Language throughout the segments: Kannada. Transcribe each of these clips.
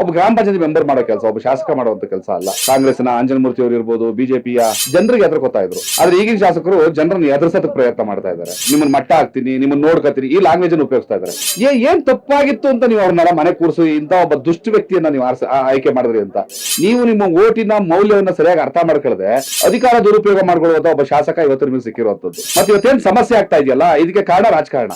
ಒಬ್ಬ ಗ್ರಾಮ ಪಂಚಾಯತಿ ಮೆಂಬರ್ ಮಾಡೋ ಕೆಲಸ, ಒಬ್ಬ ಶಾಸಕ ಮಾಡುವಂತ ಕೆಲಸ ಅಲ್ಲ. ಕಾಂಗ್ರೆಸ್ನ ಅಂಜನಮೂರ್ತಿ ಅವರು ಇರ್ಬೋದು, ಬಿಜೆಪಿಯ ಜನರಿಗೆ ಎದುರ್ಕೋತಾ ಇದ್ರು. ಆದ್ರೆ ಈಗಿನ ಶಾಸಕರು ಜನರನ್ನ ಎದುರಿಸೋದಕ್ಕೆ ಪ್ರಯತ್ನ ಮಾಡ್ತಾ ಇದ್ದಾರೆ. ನಿಮ್ಮನ್ನ ಮಟ್ಟ ಹಾಕ್ತೀನಿ, ನಿಮ್ಮನ್ನ ನೋಡ್ಕತೀನಿ, ಈ ಲ್ಯಾಂಗ್ವೇಜ್ ಅನ್ನು ಉಪಯೋಗಿಸ್ತಾ ಇದ್ದಾರೆ. ಏ, ಏನ್ ತಪ್ಪಾಗಿತ್ತು ಅಂತ ನೀವು ಅವ್ರನ್ನೆಲ್ಲ ಮನೆ ಕೂರಿಸಿ ಇಂತ ಒಬ್ಬ ದುಷ್ಟ ವ್ಯಕ್ತಿಯನ್ನ ನೀವು ಆಯ್ಕೆ ಮಾಡಿದ್ರಿ ಅಂತ. ನೀವು ನಿಮ್ಮ ಓಟಿನ ಮೌಲ್ಯವನ್ನ ಸರಿಯಾಗಿ ಅರ್ಥ ಮಾಡ್ಕೊಳ್ಳದೆ ಅಧಿಕಾರ ದುರುಪಯೋಗ ಮಾಡ್ಕೊಳ್ಳುವಂತ ಒಬ್ಬ ಶಾಸಕ ಇವತ್ತು ನಿಮಗೆ ಸಿಕ್ಕಿರುವಂತದ್ದು ಮತ್ತೆ ಇವತ್ತೇನ್ ಸಮಸ್ಯೆ ಆಗ್ತಾ ಇದೆಯಲ್ಲ, ಇದಕ್ಕೆ ಕಾರಣ ರಾಜಕಾರಣ.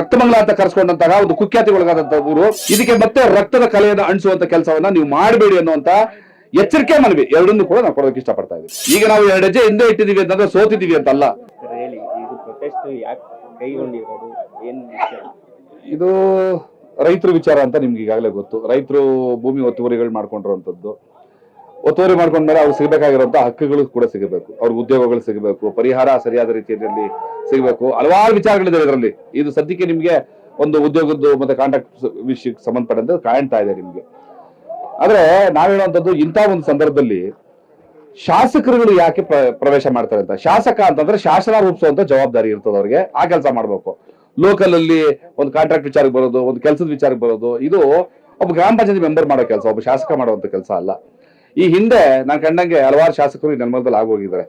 ರಕ್ತಮಂಗಲ ಅಂತ ಕರ್ಸ್ಕೊಂಡಂತಹ ಒಂದು ಕುಖ್ಯಾತಿಗೊಳಗಾದಂತ ಊರು, ಇದಕ್ಕೆ ಮತ್ತೆ ರಕ್ತದ ಕಲೆಯನ್ನು ಅಣಿಸುವಂತ ಕೆಲಸವನ್ನ ನೀವು ಮಾಡಬೇಡಿ ಅನ್ನುವಂತ ಎಚ್ಚರಿಕೆ ಮನವಿ ಎರಡನ್ನೂ ಕೂಡ ನಾವು ಕೊಡೋದಕ್ಕೆ ಇಷ್ಟಪಡ್ತಾ ಇದ್ದೀವಿ. ಈಗ ನಾವು ಎರಡು ಹೆಜ್ಜೆ ಹಿಂದೆ ಇಟ್ಟಿದೀವಿ ಅಂತಂದ್ರೆ ಸೋತಿದೀವಿ ಅಂತಲ್ಲ. ಇದು ಪ್ರೊಟೆಸ್ಟ್ ಯಾಕೆ ಕೈಗೊಂಡಿರೋದು? ಏನ್ ಇದು ರೈತರ ವಿಚಾರ ಅಂತ ನಿಮ್ಗೆ ಈಗಾಗಲೇ ಗೊತ್ತು. ರೈತರು ಭೂಮಿ ಒತ್ತುವರಿಗಳು ಮಾಡ್ಕೊಂಡಿರುವಂತದ್ದು. ಒತ್ತುವರಿ ಮಾಡ್ಕೊಂಡ್ಮೇಲೆ ಅವ್ರು ಸಿಗಬೇಕಾಗಿರುವಂಥ ಹಕ್ಕುಗಳು ಕೂಡ ಸಿಗಬೇಕು. ಅವ್ರಿಗೆ ಉದ್ಯೋಗಗಳು ಸಿಗಬೇಕು ಪರಿಹಾರ ಸರಿಯಾದ ರೀತಿಯಲ್ಲಿ ಸಿಗಬೇಕು. ಹಲವಾರು ವಿಚಾರಗಳಿದೆ ಇದರಲ್ಲಿ. ಇದು ಸದ್ಯಕ್ಕೆ ನಿಮ್ಗೆ ಒಂದು ಉದ್ಯೋಗದ್ದು ಮತ್ತೆ ಕಾಂಟ್ರಾಕ್ಟ್ ವಿಷಯಕ್ಕೆ ಸಂಬಂಧಪಟ್ಟಂತೆ ಕಾಣ್ತಾ ಇದೆ ನಿಮ್ಗೆ. ಆದ್ರೆ ನಾವ್ ಹೇಳುವಂತದ್ದು ಇಂಥ ಒಂದು ಸಂದರ್ಭದಲ್ಲಿ ಶಾಸಕರುಗಳು ಯಾಕೆ ಪ್ರವೇಶ ಮಾಡ್ತಾರೆ ಅಂತ? ಶಾಸಕ ಅಂತಂದ್ರೆ ಶಾಸನ ರೂಪಿಸುವಂತ ಜವಾಬ್ದಾರಿ ಇರ್ತದೆ ಅವ್ರಿಗೆ, ಆ ಕೆಲಸ ಮಾಡ್ಬೇಕು. ಲೋಕಲ್ ಅಲ್ಲಿ ಒಂದು ಕಾಂಟ್ರಾಕ್ಟ್ ವಿಚಾರಕ್ಕೆ ಬರೋದು, ಒಂದು ಕೆಲಸದ ವಿಚಾರಕ್ಕೆ ಬರೋದು, ಇದು ಒಬ್ಬ ಗ್ರಾಮ ಪಂಚಾಯತಿ ಮೆಂಬರ್ ಮಾಡೋ ಕೆಲಸ, ಒಬ್ಬ ಶಾಸಕ ಮಾಡುವಂತ ಕೆಲಸ ಅಲ್ಲ. ಈ ಹಿಂದೆ ನಾನು ಕಂಡಂಗೆ ಹಲವಾರು ಶಾಸಕರು ಈ ನೆಲಮಂಗಲದಲ್ಲಿ ಆಗೋಗಿದ್ದಾರೆ.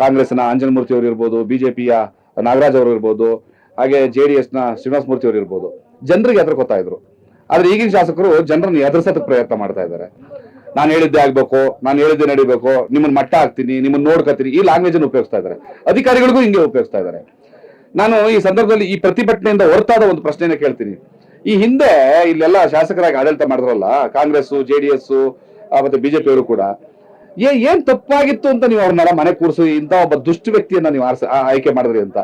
ಕಾಂಗ್ರೆಸ್ನ ಅಂಜನಮೂರ್ತಿ ಅವರು ಇರ್ಬೋದು, ಬಿಜೆಪಿಯ ನಾಗರಾಜ್ ಅವರು ಇರ್ಬೋದು ಹಾಗೆ ಜೆ ಡಿ ಎಸ್ನ ಶ್ರೀನಿವಾಸ ಮೂರ್ತಿ ಅವರು ಇರ್ಬೋದು. ಜನರಿಗೆ ಎದುರ್ಕೋತಾ ಇದ್ರು ಆದ್ರೆ ಈಗಿನ ಶಾಸಕರು ಜನರನ್ನು ಎದುರಿಸೋದಕ್ಕೆ ಪ್ರಯತ್ನ ಮಾಡ್ತಾ ಇದ್ದಾರೆ. ನಾನು ಹೇಳಿದ್ದೆ ಆಗ್ಬೇಕು, ನಾನು ಹೇಳಿದ್ದೆ ನಡಿಬೇಕು, ನಿಮ್ಮನ್ನ ಮಟ್ಟ ಹಾಕ್ತೀನಿ, ನಿಮ್ಮನ್ನ ನೋಡ್ಕತೀನಿ, ಈ ಲ್ಯಾಂಗ್ವೇಜ್ ಅನ್ನು ಉಪಯೋಗಿಸ್ತಾ ಇದ್ದಾರೆ. ಅಧಿಕಾರಿಗಳಿಗೂ ಹಿಂಗೆ ಉಪಯೋಗಿಸ್ತಾ ಇದ್ದಾರೆ. ನಾನು ಈ ಸಂದರ್ಭದಲ್ಲಿ ಈ ಪ್ರತಿಭಟನೆಯಿಂದ ಹೊರತಾದ ಒಂದು ಪ್ರಶ್ನೆಯನ್ನು ಕೇಳ್ತೀನಿ. ಈ ಹಿಂದೆ ಇಲ್ಲೆಲ್ಲ ಶಾಸಕರಾಗಿ ಆಡಳಿತ ಮಾಡಿದ್ರಲ್ಲ ಕಾಂಗ್ರೆಸ್ ಜೆ ಡಿ ಎಸ್ ಮತ್ತೆ ಬಿಜೆಪಿ ಅವರು ಕೂಡ ಏನ್ ತಪ್ಪಾಗಿತ್ತು ಅಂತ ನೀವು ಅವ್ರನ್ನೆಲ್ಲ ಮನೆ ಕೂರಿಸಿ ಇಂಥ ಒಬ್ಬ ದುಷ್ಟ ವ್ಯಕ್ತಿಯನ್ನ ನೀವು ಆಯ್ಕೆ ಮಾಡಿದ್ರಿ ಅಂತ.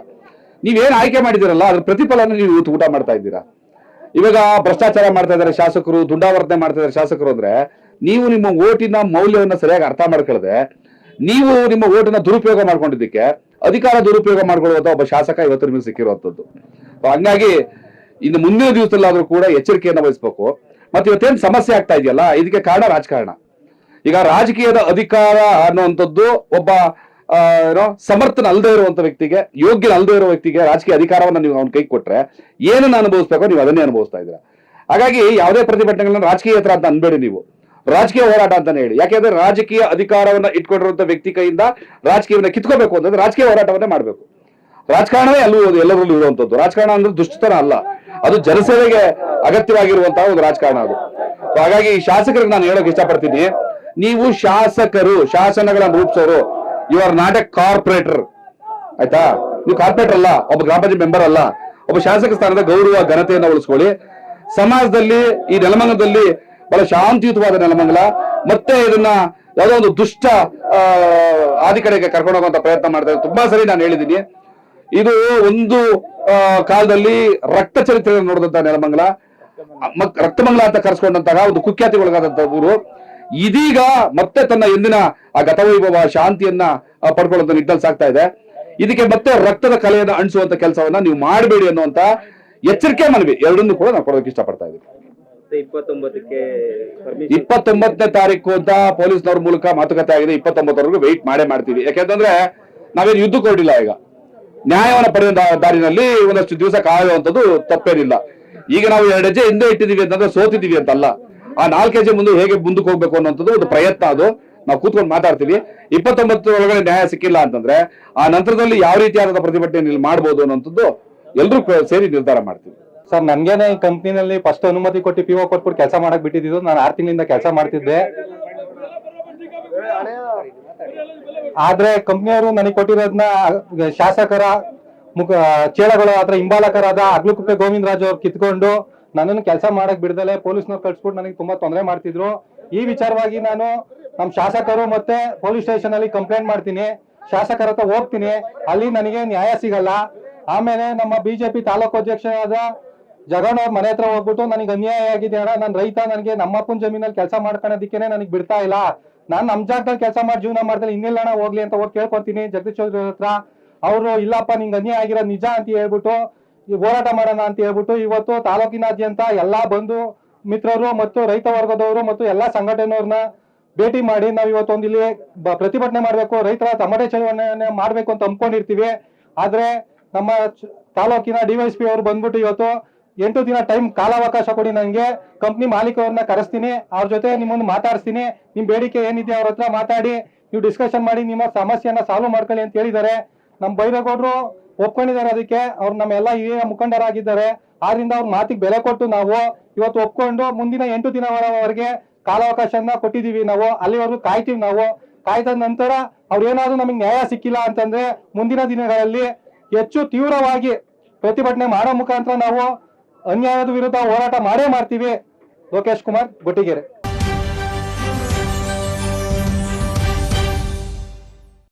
ನೀವೇನ್ ಆಯ್ಕೆ ಮಾಡಿದಿರಲ್ಲ, ಅದ್ರ ಪ್ರತಿಫಲನ ನೀವು ಇವತ್ತು ಊಟ ಮಾಡ್ತಾ ಇದ್ದೀರಾ? ಇವಾಗ ಭ್ರಷ್ಟಾಚಾರ ಮಾಡ್ತಾ ಇದ್ದಾರೆ ಶಾಸಕರು ದುಂಡಾವರ್ತನೆ ಮಾಡ್ತಾ ಇದ್ದಾರೆ ಶಾಸಕರು ಅಂದ್ರೆ, ನೀವು ನಿಮ್ಮ ಓಟಿನ ಮೌಲ್ಯವನ್ನ ಸರಿಯಾಗಿ ಅರ್ಥ ಮಾಡ್ಕೊಳ್ಳದೆ ನೀವು ನಿಮ್ಮ ಓಟಿನ ದುರುಪಯೋಗ ಮಾಡ್ಕೊಂಡಿದ್ದಕ್ಕೆ, ಅಧಿಕಾರ ದುರುಪಯೋಗ ಮಾಡ್ಕೊಳ್ಳುವಂತ ಒಬ್ಬ ಶಾಸಕ ಇವತ್ತು ನಿಮಗೆ ಸಿಕ್ಕಿರುವಂತದ್ದು. ಹಂಗಾಗಿ ಇನ್ನು ಮುಂದಿನ ದಿವಸದಲ್ಲಾದ್ರೂ ಕೂಡ ಎಚ್ಚರಿಕೆಯನ್ನು ವಹಿಸ್ಬೇಕು. ಮತ್ತೆ ಇವತ್ತೇನ್ ಸಮಸ್ಯೆ ಆಗ್ತಾ ಇದೆಯಲ್ಲ, ಇದಕ್ಕೆ ಕಾರಣ ರಾಜಕಾರಣ. ಈಗ ರಾಜಕೀಯದ ಅಧಿಕಾರ ಅನ್ನುವಂಥದ್ದು ಒಬ್ಬ ಏನೋ ಸಮರ್ಥನ ಅಲ್ಲದೆ ಇರುವಂತ ವ್ಯಕ್ತಿಗೆ ಯೋಗ್ಯ ಅಲ್ಲದೆ ಇರೋ ವ್ಯಕ್ತಿಗೆ ರಾಜಕೀಯ ಅಧಿಕಾರವನ್ನ ನೀವು ಅವ್ನ ಕೈ ಕೊಟ್ರೆ ಏನನ್ನ ಅನುಭವಿಸ್ಬೇಕೋ ನೀವು ಅದನ್ನೇ ಅನುಭವಿಸ್ತಾ ಇದ್ದೀರಾ? ಹಾಗಾಗಿ ಯಾವುದೇ ಪ್ರತಿಭಟನೆಗಳನ್ನ ರಾಜಕೀಯ ಹತ್ರ ಅಂತ ಅನ್ಬೇಡಿ ನೀವು. ರಾಜಕೀಯ ಹೋರಾಟ ಅಂತಾನೆ ಹೇಳಿ. ಯಾಕೆಂದ್ರೆ ರಾಜಕೀಯ ಅಧಿಕಾರವನ್ನ ಇಟ್ಕೊಂಡಿರುವಂತ ವ್ಯಕ್ತಿ ಕೈಯಿಂದ ರಾಜಕೀಯವನ್ನ ಕಿತ್ಕೋಬೇಕು ಅಂತಂದ್ರೆ ರಾಜಕೀಯ ಹೋರಾಟವನ್ನೇ ಮಾಡಬೇಕು. ರಾಜಕಾರಣವೇ ಅಲ್ಲೂ ಎಲ್ಲರಲ್ಲೂ ಇರುವಂತದ್ದು. ರಾಜಕಾರಣ ಅಂದ್ರೆ ದುಷ್ಟತನ ಅಲ್ಲ. ಅದು ಜನಸೇವೆಗೆ ಅಗತ್ಯವಾಗಿರುವಂತಹ ಒಂದು ರಾಜಕಾರಣ ಅದು. ಹಾಗಾಗಿ ಶಾಸಕರಿಗೆ ನಾನು ಹೇಳೋಕೆ ಇಷ್ಟಪಡ್ತೀನಿ. ನೀವು ಶಾಸಕರು, ಶಾಸನಗಳನ್ನ ರೂಪಿಸೋರು you are not a corporator ಆಯ್ತಾ? ನೀವು ಕಾರ್ಪೊರೇಟರ್ ಅಲ್ಲ, ಒಬ್ಬ ಗ್ರಾಮ ಪಂಚಾಯತ್ ಮೆಂಬರ್ ಅಲ್ಲ. ಒಬ್ಬ ಶಾಸಕ ಸ್ಥಾನದ ಗೌರವ, ಘನತೆಯನ್ನು ಉಳಿಸ್ಕೊಳ್ಳಿ. ಸಮಾಜದಲ್ಲಿ ಈ ನೆಲಮಂಗಲದಲ್ಲಿ ಬಹಳ ಶಾಂತಿಯುತವಾದ ನೆಲಮಂಗಲ. ಮತ್ತೆ ಇದನ್ನ ಯಾವುದೋ ಒಂದು ದುಷ್ಟ ಆದಿ ಕಡೆಗೆ ಕರ್ಕೊಂಡು ಹೋಗುವಂತ ಪ್ರಯತ್ನ ಮಾಡ್ತಾರೆ ತುಂಬಾ ಸರಿ ನಾನು ಹೇಳಿದ್ದೀನಿ. ಇದು ಒಂದು ಕಾಲದಲ್ಲಿ ರಕ್ತ ಚರಿತ್ರೆಯನ್ನು ನೋಡಿದಂತ ನೆಲಮಂಗಲ. ರಕ್ತಮಂಗಲ ಅಂತ ಕರೆಸ್ಕೊಂಡಂತಹ ಒಂದು ಕುಖ್ಯಾತಿಗೊಳಗಾದಂತ ಊರು. ಇದೀಗ ಮತ್ತೆ ತನ್ನ ಎಂದಿನ ಆ ಗತವೈಭವ ಶಾಂತಿಯನ್ನ ಪಡ್ಕೊಳ್ಳುವಂತ ನಿಟ್ಟಲ್ಲಿ ಸಾಗ್ತಾ ಇದೆ. ಇದಕ್ಕೆ ಮತ್ತೆ ರಕ್ತದ ಕಲೆಯನ್ನು ಅಣಿಸುವಂತ ಕೆಲಸವನ್ನ ನೀವು ಮಾಡಬೇಡಿ ಅನ್ನುವಂತ ಎಚ್ಚರಿಕೆ ಮನವಿ. ಎರಡನ್ನೂ ಕೂಡ ನಾವು ಕೊಡೋದಕ್ಕೆ ಇಷ್ಟಪಡ್ತಾ ಇದ್ದೀವಿ ಇಪ್ಪತ್ತೊಂಬತ್ತನೇ ತಾರೀಕು ಅಂತ ಪೊಲೀಸ್ನವ್ರ ಮೂಲಕ ಮಾತುಕತೆ ಆಗಿದೆ. ಇಪ್ಪತ್ತೊಂಬತ್ತರವರೆಗೂ ವೆಯ್ಟ್ ಮಾಡೇ ಮಾಡ್ತೀವಿ. ಯಾಕೆಂತಂದ್ರೆ ನಾವೇನು ಯುದ್ಧ ಕೊಡಿಲ್ಲ ಈಗ. ನ್ಯಾಯವನ್ನು ಪಡೆದ ದಾರಿನಲ್ಲಿ ಒಂದಷ್ಟು ದಿವಸ ಕಾಯುವಂಥದ್ದು ತಪ್ಪೇನಿಲ್ಲ. ಈಗ ನಾವು ಎರಡು ಹೆಜ್ಜೆ ಹಿಂದೆ ಇಟ್ಟಿದೀವಿ ಅಂತಂದ್ರೆ ಸೋತಿದೀವಿ ಅಂತಲ್ಲ. ಆ ನಾಲ್ಕು ಕೆಜಿ ಮುಂದೆ ಹೇಗೆ ಮುಂದಕ್ಕೆ ಹೋಗ್ಬೇಕು ಅನ್ನೋಂಥದ್ದು ಒಂದು ಪ್ರಯತ್ನ ಅದು. ನಾವು ಕೂತ್ಕೊಂಡು ಮಾತಾಡ್ತೀವಿ. ಇಪ್ಪತ್ತೊಂಬತ್ತು ಒಳಗಡೆ ನ್ಯಾಯ ಸಿಕ್ಕಿಲ್ಲ ಅಂತಂದ್ರೆ ಆ ನಂತರದಲ್ಲಿ ಯಾವ ರೀತಿಯಾದ ಪ್ರತಿಭಟನೆ ಮಾಡ್ಬೋದು ಅನ್ನೋಂಥದ್ದು ಎಲ್ಲರೂ ಸೇರಿ ನಿರ್ಧಾರ ಮಾಡ್ತೀವಿ. ಸರ್, ನನ್ಗೇನೆ ಈ ಕಂಪ್ನಿನಲ್ಲಿ ಫಸ್ಟ್ ಅನುಮತಿ ಕೊಟ್ಟು ಪಿ ಒ ಕೊಟ್ಬಿಟ್ಟು ಕೆಲಸ ಮಾಡಕ್ ಬಿಟ್ಟಿದ್ದು ನಾನು ಆರು ತಿಂಗಳಿಂದ ಕೆಲಸ ಮಾಡ್ತಿದ್ದೆ. ಆದ್ರೆ ಕಂಪ್ನಿಯವರು ನನಗೆ ಕೊಟ್ಟಿರೋದನ್ನ ಶಾಸಕರ ಮುಖ, ಚೇಳಗಳು ಅಥವಾ ಹಿಂಬಾಲಕರಾದ ಅಗ್ಲುಕುಪ್ಪೆ ಗೋವಿಂದರಾಜ್ ಅವ್ರು ಕಿತ್ಕೊಂಡು ನನ್ನನ್ನು ಕೆಲಸ ಮಾಡಕ್ ಬಿಡ್ದಲೆ, ಪೊಲೀಸ್ನವ್ರು ಕಳ್ಸ್ಬಿಟ್ಟು ನನಗೆ ತುಂಬಾ ತೊಂದರೆ ಮಾಡ್ತಿದ್ರು. ಈ ವಿಚಾರವಾಗಿ ನಾನು ನಮ್ಮ ಶಾಸಕರು ಮತ್ತೆ ಪೊಲೀಸ್ ಸ್ಟೇಷನ್ ಅಲ್ಲಿ ಕಂಪ್ಲೇಂಟ್ ಮಾಡ್ತೀನಿ. ಶಾಸಕರ ಹತ್ರ ಹೋಗ್ತೀನಿ. ಅಲ್ಲಿ ನನಗೆ ನ್ಯಾಯ ಸಿಗಲ್ಲ. ಆಮೇಲೆ ನಮ್ಮ ಬಿಜೆಪಿ ತಾಲೂಕು ಅಧ್ಯಕ್ಷರಾದ ಜಗನ್ ಅವ್ರ ಮನೆ ಹತ್ರ ಹೋಗ್ಬಿಟ್ಟು, ನನಗೆ ಅನ್ಯಾಯ ಆಗಿದೆ ಅಣ್ಣ ನಾನು ರೈತ ನನಗೆ ನಮ್ಮಪ್ಪನ ಜಮೀನಲ್ಲಿ ಕೆಲಸ ಮಾಡ್ಕೊಳೋದಿಕ್ಕೇನೆ ನನಗೆ ಬಿಡ್ತಾ ಇಲ್ಲ. ನಾನು ನಮ್ಮ ಜಾಗದಲ್ಲಿ ಕೆಲಸ ಮಾಡಿ ಜೀವನ ಮಾಡ್ತಾರೆ ಇನ್ನೆಲ್ಲ ಹೋಗ್ಲಿ ಅಂತ ಹೋಗಿ ಕೇಳ್ಕೊತೀನಿ ಜಗದೀಶ್ ಚೌಧರಿ ಹತ್ರ. ಅವರು, ಇಲ್ಲಪ್ಪ, ನಿಂಗೆ ಅನ್ಯಾಯ ಆಗಿರೋ ನಿಜ ಅಂತ ಹೇಳ್ಬಿಟ್ಟು ಈ ಹೋರಾಟ ಮಾಡೋಣ ಅಂತ ಹೇಳ್ಬಿಟ್ಟು ಇವತ್ತು ತಾಲೂಕಿನಾದ್ಯಂತ ಎಲ್ಲಾ ಬಂಧು ಮಿತ್ರರು ಮತ್ತು ರೈತ ವರ್ಗದವರು ಮತ್ತು ಎಲ್ಲಾ ಸಂಘಟನೆಯವ್ರನ್ನ ಭೇಟಿ ಮಾಡಿ ನಾವು ಇವತ್ತೊಂದು ಇಲ್ಲಿ ಪ್ರತಿಭಟನೆ ಮಾಡಬೇಕು, ರೈತರ ತಮಟೆ ಚಳವಣೆ ಮಾಡಬೇಕು ಅಂತ ಅಂದ್ಕೊಂಡಿರ್ತೀವಿ. ಆದ್ರೆ ನಮ್ಮ ತಾಲೂಕಿನ ಡಿವೈಎಸ್ಪಿ ಅವರು ಬಂದ್ಬಿಟ್ಟು ಇವತ್ತು ಎಂಟು ದಿನ ಟೈಮ್ ಕಾಲಾವಕಾಶ ಕೊಡಿ ನನಗೆ ಕಂಪ್ನಿ ಮಾಲೀಕರನ್ನ ಕರೆಸ್ತೀನಿ, ಅವ್ರ ಜೊತೆ ನಿಮ್ಮನ್ನು ಮಾತಾಡಿಸ್ತೀನಿ, ನಿಮ್ ಬೇಡಿಕೆ ಏನಿದೆ ಅವ್ರ ಹತ್ರ ಮಾತಾಡಿ, ನೀವು ಡಿಸ್ಕಷನ್ ಮಾಡಿ ನಿಮ್ಮ ಸಮಸ್ಯೆಯನ್ನ ಸಾಲ್ವ್ ಮಾಡ್ಕೊಳ್ಳಿ ಅಂತ ಹೇಳಿದ್ದಾರೆ. ನಮ್ಮ ಬೈರೇಗೌಡರು ಒಪ್ಕೊಂಡಿದ್ದಾರೆ ಅದಕ್ಕೆ. ಅವ್ರು ನಮ್ಮೆಲ್ಲ ಹಿರಿಯ ಮುಖಂಡರಾಗಿದ್ದಾರೆ. ಆದ್ರಿಂದ ಅವ್ರ ಮಾತಿಗೆ ಬೆಲೆ ಕೊಟ್ಟು ನಾವು ಇವತ್ತು ಒಪ್ಕೊಂಡು ಮುಂದಿನ ಎಂಟು ದಿನವರೆಗೆ ಕಾಲಾವಕಾಶನ ಕೊಟ್ಟಿದೀವಿ ನಾವು. ಅಲ್ಲಿವರೆಗೂ ಕಾಯ್ತೀವಿ ನಾವು. ಕಾಯ್ದ ನಂತರ ಅವ್ರು ಏನಾದ್ರು ನಮಗೆ ನ್ಯಾಯ ಸಿಕ್ಕಿಲ್ಲ ಅಂತಂದ್ರೆ ಮುಂದಿನ ದಿನಗಳಲ್ಲಿ ಹೆಚ್ಚು ತೀವ್ರವಾಗಿ ಪ್ರತಿಭಟನೆ ಮಾಡೋ ಮುಖಾಂತರ ನಾವು ಅನ್ಯಾಯದ ವಿರುದ್ಧ ಹೋರಾಟ ಮಾಡೇ ಮಾಡ್ತೀವಿ. ಲೋಕೇಶ್ ಕುಮಾರ್, ಗೊಟ್ಟಿಗೆರೆ.